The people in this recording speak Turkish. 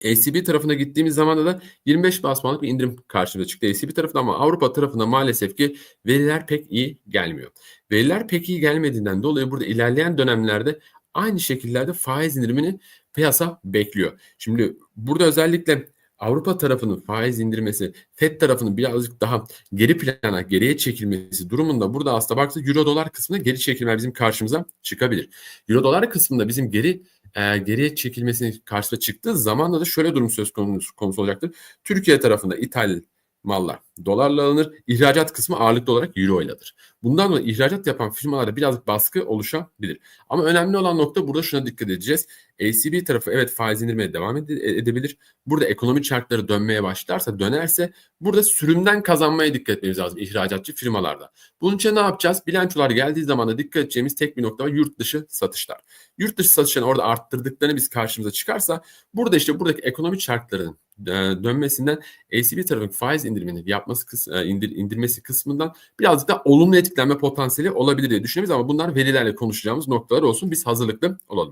ECB tarafına gittiğimiz zaman da 25 bas bir indirim karşımıza çıktı ECB tarafında ama Avrupa tarafında maalesef ki veriler pek iyi gelmiyor. Veriler pek iyi gelmediğinden dolayı burada ilerleyen dönemlerde aynı şekillerde faiz indirimini piyasa bekliyor. Şimdi burada özellikle Avrupa tarafının faiz indirmesi, FED tarafının birazcık daha geri plana, geriye çekilmesi durumunda burada aslında baktığında Euro dolar kısmında geri çekilme bizim karşımıza çıkabilir. Euro dolar kısmında bizim geri e, geriye çekilmesinin karşısına çıktığı zaman da şöyle durum söz konusu, konusu olacaktır. Türkiye tarafında ithal mallar dolarla alınır. İhracat kısmı ağırlıklı olarak euro iledir. Bundan dolayı ihracat yapan firmalarda birazcık baskı oluşabilir. Ama önemli olan nokta burada şuna dikkat edeceğiz. ACB tarafı evet faiz indirmeye devam ede- edebilir. Burada ekonomi çarkları dönmeye başlarsa dönerse burada sürümden kazanmaya dikkat etmemiz lazım ihracatçı firmalarda. Bunun için ne yapacağız? Bilançolar geldiği zaman da dikkat edeceğimiz tek bir nokta var yurt dışı satışlar. Yurt dışı satışlarını orada arttırdıklarını biz karşımıza çıkarsa burada işte buradaki ekonomi çarklarının e, dönmesinden ACB tarafının faiz indirimini yapması e, indir, indirmesi kısmından birazcık da olumlu etkilenme potansiyeli olabilir diye düşünüyoruz ama bunlar verilerle konuşacağımız noktalar olsun. Biz hazırlıklı olalım.